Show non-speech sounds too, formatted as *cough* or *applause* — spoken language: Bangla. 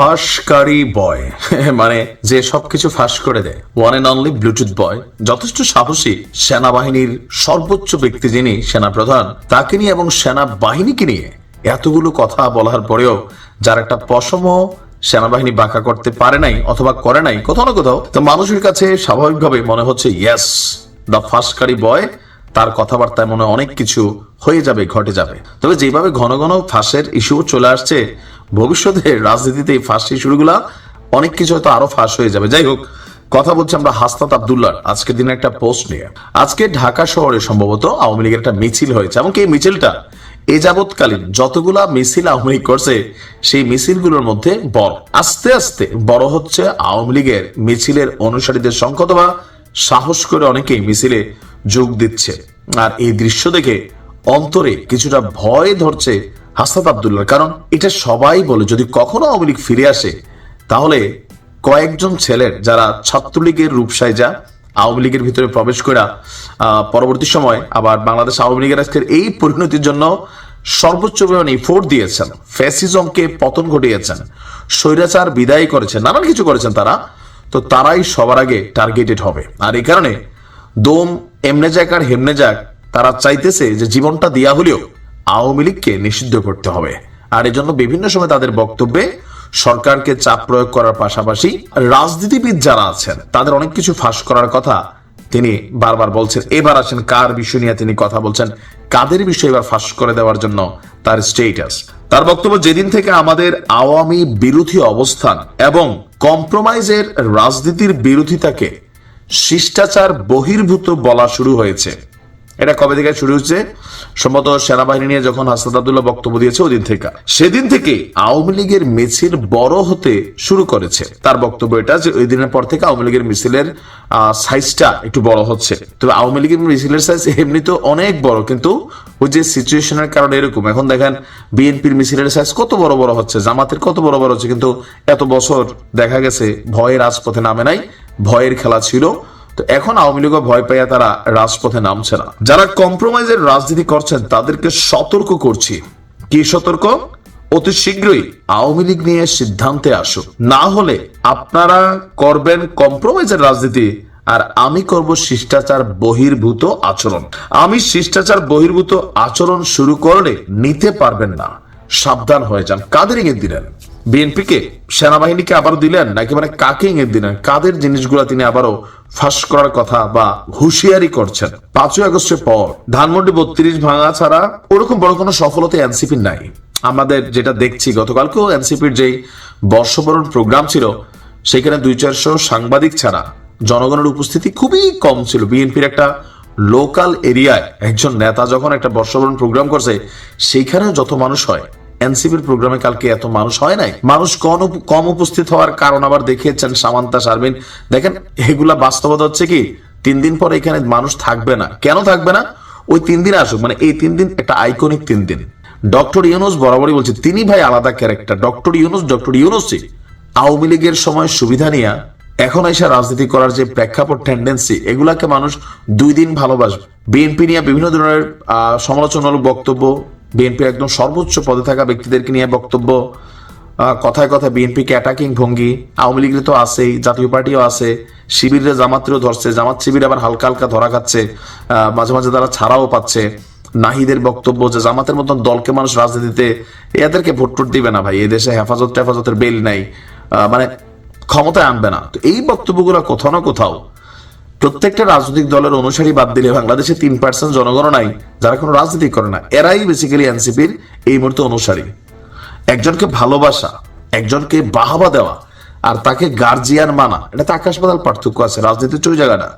ফাঁসকারী বয়। *laughs* মানে যে সবকিছু ফাঁস করে দেয়। One and only bluetooth boy যথেষ্ট সাহসী সেনাবাহিনীর সর্বোচ্চ ব্যক্তি যিনি সেনাপ্রধান, তাকে নিয়ে এবং সেনাবাহিনীকে নিয়ে এতগুলো কথা বলার পরেও একটা পশম সেনাবাহিনী বাঁকা করতে পারে নাই অথবা করে নাই, কোথাও না কোথাও, তো মানুষের কাছে স্বাভাবিকভাবে মনে হচ্ছে ইয়েস দ্য ফাঁসকারী বয় তার কথাবার্তায় মনে অনেক কিছু হয়ে যাবে, ঘটে যাবে। তবে যেভাবে ঘন ঘন ফাঁসের ইস্যু চলে আসছে ভবিষ্যতে রাজনীতিতে এই ফাঁস ইস্যুগুলা অনেক কিছু হয়তো আরও ফাঁস হয়ে যাবে। যাই হোক, কথা বলছি আমরা হাসনাত আবদুল্লার আজকের দিনে একটা পোস্ট নিয়ে। আজকে ঢাকা শহরে সম্ভবত আওয়ামী লীগের একটা মিছিল হয়েছে এমনকি এই মিছিলটা এ যাবৎকালীন যতগুলা মিছিল আওয়ামী লীগ করছে, সেই মিছিলগুলোর মধ্যে বড়। আস্তে আস্তে বড় হচ্ছে আওয়ামী লীগের মিছিলের অনুসারীদের সংখ্যা অথবা সাহস করে অনেকেই মিছিলে যোগ দিচ্ছে। আর এই দৃশ্য দেখে অন্তরে কিছুটা ভয় ধরছে হাসনাত আবদুল্লাহ কারণ এটা সবাই বলে, যদি কখনো আওয়ামী লীগ ফিরে আসে, তাহলে কয়েকজন ছেলের যারা ছাত্রলীগের রূপসাইজা আওয়ামী লীগের ভিতরে প্রবেশ করা পরবর্তী সময় আবার বাংলাদেশ আওয়ামী লীগের আজকের এই পরিণতির জন্য সর্বোচ্চ পরিমাণে ইফোর্ট দিয়েছেন, ফ্যাসিজমকে পতন ঘটিয়েছেন, স্বৈরাচার বিদায় করেছেন, নানান কিছু করেছেন তারা, তো তারাই সবার আগে টার্গেটেড হবে। আর এই কারণে দোম এমনে যাক আর হেমনে যাক, তারা চাইতেছে যে জীবনটা দিয়া হলেও আওয়ামী লীগকে নিষিদ্ধ করতে হবে। আর এই জন্য বিভিন্ন সময় তাদের বক্তব্যে সরকারকে চাপ প্রয়োগ করার পাশাপাশি রাজনীতিবিদ যারা আছেন, তাদের অনেক কিছু ফাঁস করার কথা তিনি বারবার বলছেন। এবার আসেন কার বিষয় নিয়ে তিনি কথা বলছেন, কাদের বিষয় এবার ফাঁস করে দেওয়ার জন্য তার স্টেটাস তার বক্তব্য, যেদিন থেকে আমাদের আওয়ামী বিরোধী অবস্থান এবং কম্প্রোমাইজের রাজনীতির বিরোধিতাকে শিষ্টাচার বহির্ভূত বলা শুরু হয়েছে এটা কবে থেকে শুরু হচ্ছে? সম্ভবত সেনাবাহিনী নিয়ে যখন হাসনাত আবদুল্লাহ বক্তব্য দিয়েছে ওই দিন থেকে। সেদিন থেকে আওয়ামী লীগের মিছিল বড় হতে শুরু করেছে। তার বক্তব্য এটা যে ওই দিনের পর থেকে আওয়ামী লীগের মিছিলের সাইজটা একটু বড় হচ্ছে। তবে আওয়ামী লীগের মিছিলের সাইজ এমনি তো অনেক বড়, কিন্তু ওই যে সিচুয়েশনের কারণে এরকম। এখন দেখেন, বিএনপির মিছিলের সাইজ কত বড় বড় হচ্ছে, জামাতের কত বড় বড় হচ্ছে, কিন্তু এত বছর দেখা গেছে, ভয়ে রাজপথে নামে নাই, ভয়ের খেলা ছিল। তো এখন আওয়ামী লীগও ভয় পাইয়া তারা রাজপথে নামছে না। যারা কম্প্রোমাইজের রাজনীতি করছেন, তাদেরকে সতর্ক করছি। কি সতর্ক? অতি শীঘ্রই আওয়ামী লীগ নিয়ে সিদ্ধান্তে আসুক। না হলে আপনারা করবেন কম্প্রোমাইজের রাজনীতি আর আমি করব শিষ্টাচার বহির্ভূত আচরণ। আমি শিষ্টাচার বহির্ভূত আচরণ শুরু করলে নিতে পারবেন না। সাবধান হয়ে যান। কাদের ইঙ্গিত দিলেন? বিএনপিকে সেনাবাহিনীকে আবারও দিলেন নাকি মানে কাকে ইঙ্গিত দিলেন? কাদের জিনিসগুলো তিনি আবারও ফাঁস করার কথা বা হুঁশিয়ারি করছেন? পাঁচই আগস্টের পর ধানমন্ডি বত্রিশ ভাঙা ছাড়া ওরকম বড় কোনো সফলতা এনসিপির নাই। আমাদের যেটা দেখছি, গতকালকেও এনসিপির যেই বর্ষবরণ প্রোগ্রাম ছিল, সেখানে দুই চারশো সাংবাদিক ছাড়া জনগণের উপস্থিতি খুবই কম ছিল। বিএনপির একটা লোকাল এরিয়ায় একজন নেতা যখন একটা বর্ষবরণ প্রোগ্রাম করছে সেইখানে যত মানুষ হয় এনসিপির প্রোগ্রামে কালকে এত মানুষ হয় নাই? মানুষ কম কম উপস্থিত হওয়ার কারণ আবার দেখিয়েছেন সামান্তা শারমিন দেখেন, এগুলা বাস্তবতা হচ্ছে কি? তিন দিন পর এখানে মানুষ থাকবে না। কেন থাকবে না? ওই তিন দিন আসুক মানে এই তিন দিন একটা আইকনিক তিন দিন। ডক্টর ইউনুস বরাবরই বলছে, তিনি ভাই আলাদা ক্যারেক্টার ডক্টর ইউনুস, ডক্টর ইউনুসই আওয়ামী লীগের সময় সুবিধা নিয়ে এখন এসে রাজনীতি করার যে প্রেক্ষাপট টেন্ডেন্সি এগুলাকে মানুষ দুই দিন ভালোবাসবে। বিএনপি নিয়ে বিভিন্ন ধরনের সমালোচনামূলক বক্তব্য বিএনপির একদম সর্বোচ্চ পদে থাকা ব্যক্তিদেরকে নিয়ে বক্তব্য কথায় কথায় বিএনপিকে অ্যাটাকিং ভঙ্গি, আওয়ামী লীগের তো আছেই, জাতীয় পার্টিও আছে, শিবিরের জামাতেরও ধরছে, জামাত শিবির আবার হালকা হালকা ধরা খাচ্ছে মাঝে মাঝে তারা ছাড়াও পাচ্ছে। নাহিদের বক্তব্য যে জামাতের মতন দলকে মানুষ রাজনীতিতে এদেরকে ভোট টোট দিবে না ভাই এই দেশে হেফাজত টেফাজতের বেল নাই মানে ক্ষমতায় আনবে না। তো এই বক্তব্যগুলো কোথাও না কোথাও প্রত্যেকটা রাজনৈতিক দলের অনুসারী বাদ দিলে বাংলাদেশে তিন পার্সেন্ট জনগণনাই, যারা কোনো রাজনীতি করে না, এরাই বেসিক্যালি এনসিপির এই মুহূর্তে অনুসারী। একজনকে ভালোবাসা, একজনকে বাহাবা দেওয়া, আর তাকে গার্জিয়ান মানা, এটা তো আকাশ পাতাল পার্থক্য আছে, রাজনীতির চই জায়গাটা।